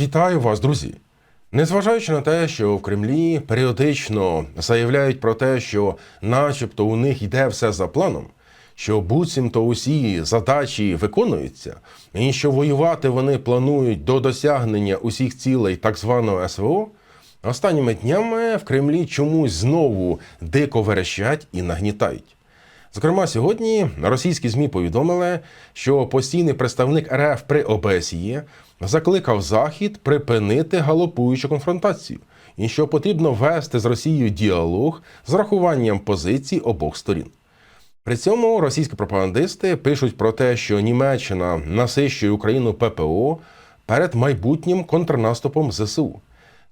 Вітаю вас, друзі! Незважаючи на те, що в Кремлі періодично заявляють про те, що, начебто, у них йде все за планом, що буцімто усі задачі виконуються, і що воювати вони планують до досягнення усіх цілей так званого СВО, останніми днями в Кремлі чомусь знову дико верещать і нагнітають. Зокрема, сьогодні російські ЗМІ повідомили, що постійний представник РФ при ОБСЄ закликав Захід припинити галопуючу конфронтацію і що потрібно вести з Росією діалог з рахуванням позицій обох сторін. При цьому російські пропагандисти пишуть про те, що Німеччина насищує Україну ППО перед майбутнім контрнаступом ЗСУ.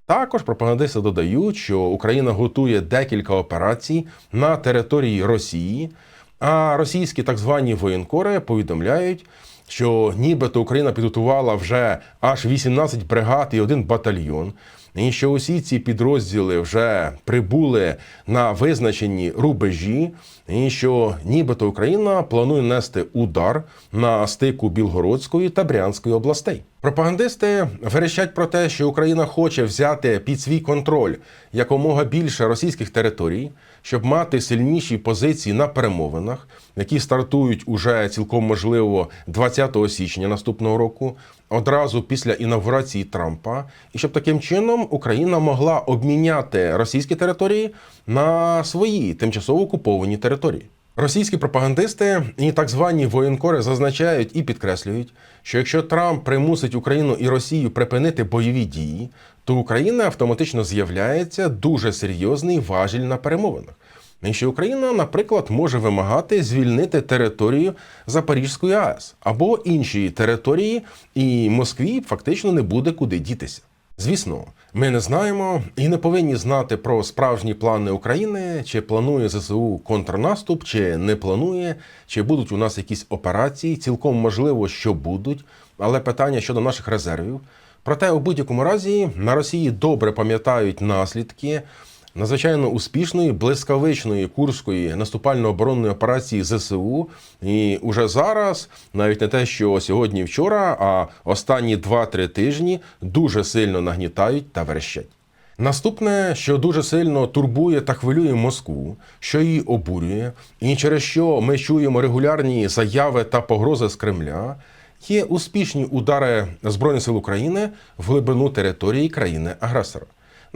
Також пропагандисти додають, що Україна готує декілька операцій на території Росії, а російські так звані воєнкори повідомляють, що нібито Україна підготувала вже аж 18 бригад і один батальйон, і що усі ці підрозділи вже прибули на визначені рубежі, і що нібито Україна планує нести удар на стику Білгородської та Брянської областей. Пропагандисти верещать про те, що Україна хоче взяти під свій контроль якомога більше російських територій, щоб мати сильніші позиції на перемовинах, які стартують уже цілком можливо 20 січня наступного року, одразу після інавгурації Трампа, і щоб таким чином Україна могла обміняти російські території на свої тимчасово окуповані території. Російські пропагандисти і так звані воєнкори зазначають і підкреслюють, що якщо Трамп примусить Україну і Росію припинити бойові дії, то Україна автоматично з'являється дуже серйозний важіль на перемовинах. І що Україна, наприклад, може вимагати звільнити територію Запорізької АЕС або інші території, і Москві фактично не буде куди дітися. Звісно, ми не знаємо і не повинні знати про справжні плани України, чи планує ЗСУ контрнаступ, чи не планує, чи будуть у нас якісь операції. Цілком можливо, що будуть, але питання щодо наших резервів. Проте у будь-якому разі на Росії добре пам'ятають наслідки надзвичайно успішної блискавичної курської наступально-оборонної операції ЗСУ. І уже зараз, навіть не те, що сьогодні, вчора, а останні 2-3 тижні дуже сильно нагнітають та верещать. Наступне, що дуже сильно турбує та хвилює Москву, що її обурює, і через що ми чуємо регулярні заяви та погрози з Кремля, є успішні удари Збройних сил України в глибину території країни-агресора.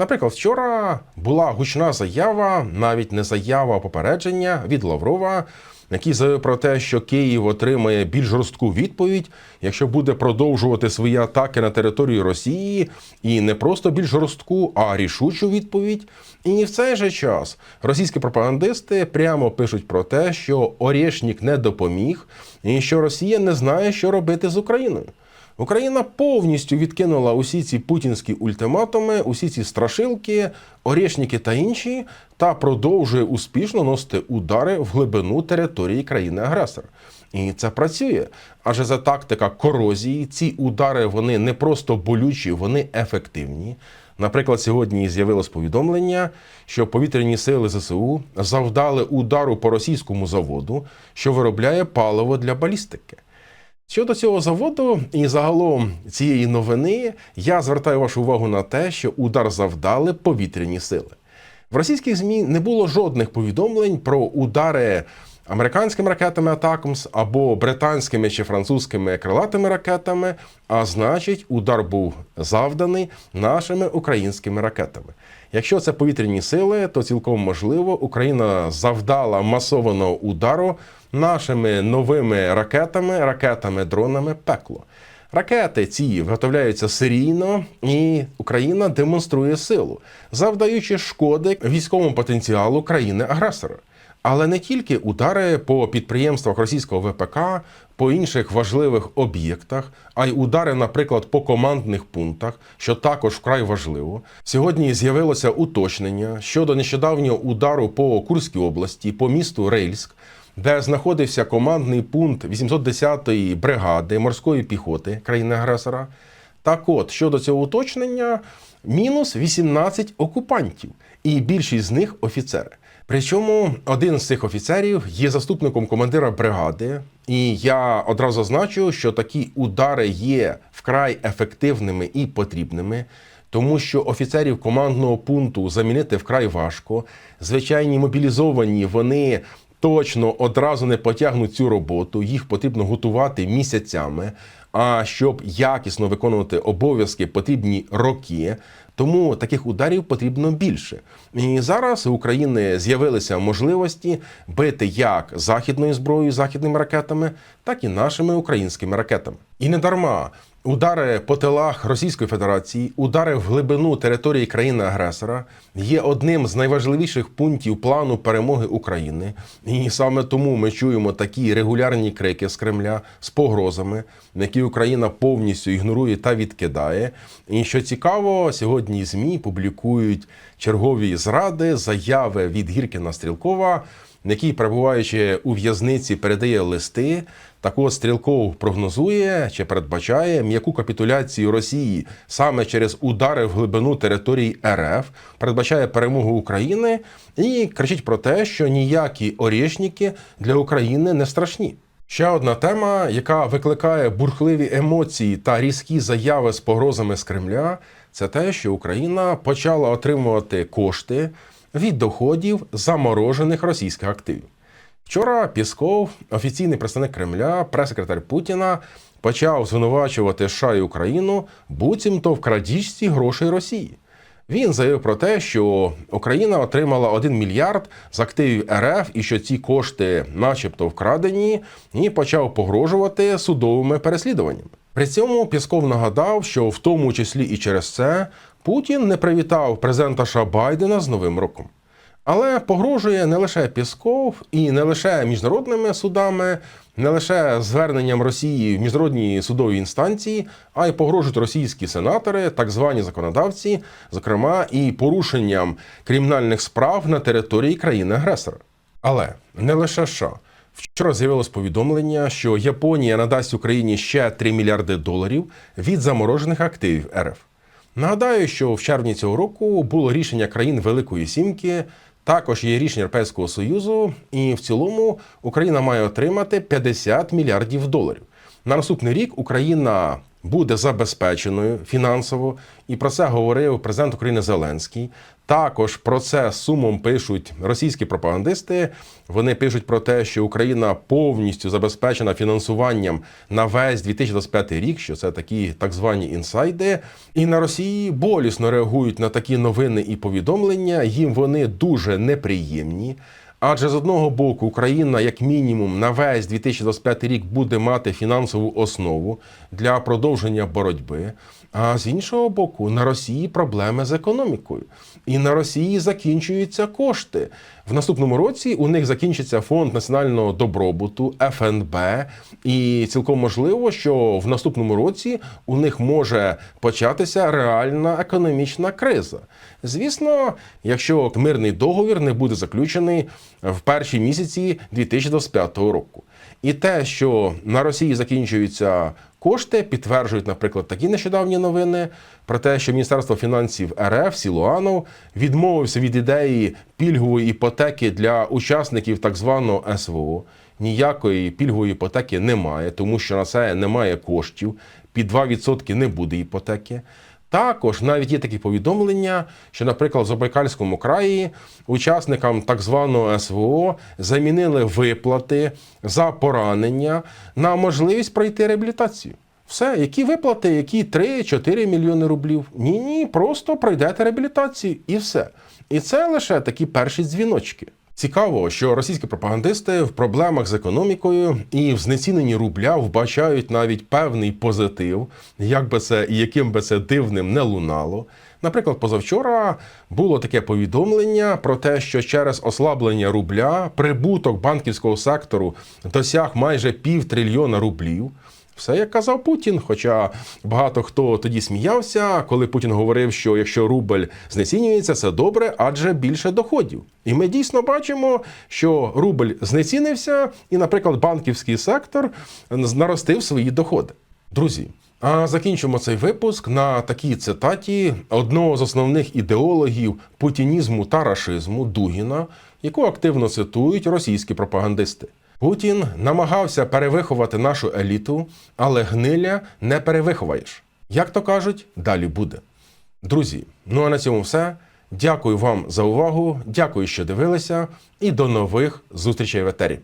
Наприклад, вчора була гучна заява, навіть не заява, а попередження від Лаврова, який заявив про те, що Київ отримає більш жорстку відповідь, якщо буде продовжувати свої атаки на територію Росії, і не просто більш жорстку, а рішучу відповідь. І в цей же час російські пропагандисти прямо пишуть про те, що Орєшнік не допоміг, і що Росія не знає, що робити з Україною. Україна повністю відкинула усі ці путінські ультиматуми, усі ці страшилки, орішники та інші, та продовжує успішно носити удари в глибину території країни-агресора. І це працює. Адже за тактика корозії ці удари вони не просто болючі, вони ефективні. Наприклад, сьогодні з'явилось повідомлення, що повітряні сили ЗСУ завдали удару по російському заводу, що виробляє паливо для балістики. Щодо цього заводу і загалом цієї новини, я звертаю вашу увагу на те, що удар завдали повітряні сили. В російських ЗМІ не було жодних повідомлень про удари американськими ракетами Атакмс або британськими чи французькими крилатими ракетами. А значить, удар був завданий нашими українськими ракетами. Якщо це повітряні сили, то цілком можливо Україна завдала масованого удару нашими новими ракетами, ракетами-дронами пекло. Ракети ці виготовляються серійно, і Україна демонструє силу, завдаючи шкоди військовому потенціалу країни-агресора. Але не тільки удари по підприємствах російського ВПК, по інших важливих об'єктах, а й удари, наприклад, по командних пунктах, що також вкрай важливо. Сьогодні з'явилося уточнення щодо нещодавнього удару по Курській області, по місту Рейльськ, де знаходився командний пункт 810-ї бригади морської піхоти країни-агресора. Так от, щодо цього уточнення, мінус 18 окупантів, і більшість з них офіцери. Причому один з цих офіцерів є заступником командира бригади, і я одразу зазначу, що такі удари є вкрай ефективними і потрібними. Тому що офіцерів командного пункту замінити вкрай важко. Звичайні мобілізовані вони точно одразу не потягнуть цю роботу. Їх потрібно готувати місяцями. А щоб якісно виконувати обов'язки, потрібні роки. Тому таких ударів потрібно більше. І зараз у України з'явилися можливості бити як західною зброєю, західними ракетами, так і нашими українськими ракетами. І не дарма удари по тилах Російської Федерації, удари в глибину території країни-агресора є одним з найважливіших пунктів плану перемоги України. І саме тому ми чуємо такі регулярні крики з Кремля з погрозами, які Україна повністю ігнорує та відкидає. І що цікаво, сьогодні ЗМІ публікують чергові зради, заяви від Гіркіна Стрілкова, який, перебуваючи у в'язниці, передає листи. Так от Стрілков прогнозує чи передбачає м'яку капітуляцію Росії саме через удари в глибину території РФ, передбачає перемогу України і кричить про те, що ніякі орішники для України не страшні. Ще одна тема, яка викликає бурхливі емоції та різкі заяви з погрозами з Кремля, це те, що Україна почала отримувати кошти від доходів заморожених російських активів. Вчора Пісков, офіційний представник Кремля, прес-секретар Путіна, почав звинувачувати США і Україну буцімто в крадіжці грошей Росії. Він заявив про те, що Україна отримала 1 мільярд з активів РФ і що ці кошти, начебто, вкрадені, і почав погрожувати судовими переслідуваннями. При цьому Пісков нагадав, що в тому числі і через це Путін не привітав президента США Байдена з Новим роком. Але погрожує не лише Пісков і не лише міжнародними судами, не лише зверненням Росії в міжнародні судові інстанції, а й погрожують російські сенатори, так звані законодавці, зокрема і порушенням кримінальних справ на території країни-агресора. Але не лише США. Вчора з'явилось повідомлення, що Японія надасть Україні ще 3 мільярди доларів від заморожених активів РФ. Нагадаю, що в червні цього року було рішення країн Великої Сімки. Також є рішення Європейського Союзу, і в цілому Україна має отримати 50 мільярдів доларів. На наступний рік Україна буде забезпеченою фінансово, і про це говорив президент України Зеленський. Також про це сумом пишуть російські пропагандисти. Вони пишуть про те, що Україна повністю забезпечена фінансуванням на весь 2025 рік, що це такі так звані інсайди. І на Росії болісно реагують на такі новини і повідомлення. Їм вони дуже неприємні. Адже з одного боку Україна, як мінімум, на весь 2025 рік буде мати фінансову основу для продовження боротьби. А з іншого боку, на Росії проблеми з економікою, і на Росії закінчуються кошти. В наступному році у них закінчиться фонд національного добробуту ФНБ, і цілком можливо, що в наступному році у них може початися реальна економічна криза. Звісно, якщо мирний договір не буде заключений в перші місяці 2025 року. І те, що на Росії закінчуються кошти, підтверджують, наприклад, такі нещодавні новини про те, що Міністерство фінансів РФ Сілуанов відмовився від ідеї пільгової іпотеки для учасників так званого СВО. Ніякої пільгової іпотеки немає, тому що на це немає коштів. Під 2% не буде іпотеки. Також навіть є такі повідомлення, що, наприклад, в Забайкальському краї учасникам так званого СВО замінили виплати за поранення на можливість пройти реабілітацію. Все, які виплати, які 3-4 мільйони рублів. Ні, ні, просто пройдете реабілітацію і все. І це лише такі перші дзвіночки. Цікаво, що російські пропагандисти в проблемах з економікою і в знеціненні рубля вбачають навіть певний позитив, як би це і яким би це дивним не лунало. Наприклад, позавчора було таке повідомлення про те, що через ослаблення рубля прибуток банківського сектору досяг майже пів трильйона рублів. Все як казав Путін. Хоча багато хто тоді сміявся, коли Путін говорив, що якщо рубль знецінюється, це добре, адже більше доходів. І ми дійсно бачимо, що рубль знецінився, і, наприклад, банківський сектор наростив свої доходи. Друзі, А закінчимо цей випуск на такій цитаті одного з основних ідеологів путінізму та рашизму Дугіна, яку активно цитують російські пропагандисти. Путін намагався перевиховати нашу еліту, але гниля не перевиховаєш. Як то кажуть, далі буде. Друзі, ну а на цьому все. Дякую вам за увагу. Дякую, що дивилися, і до нових зустрічей в етері.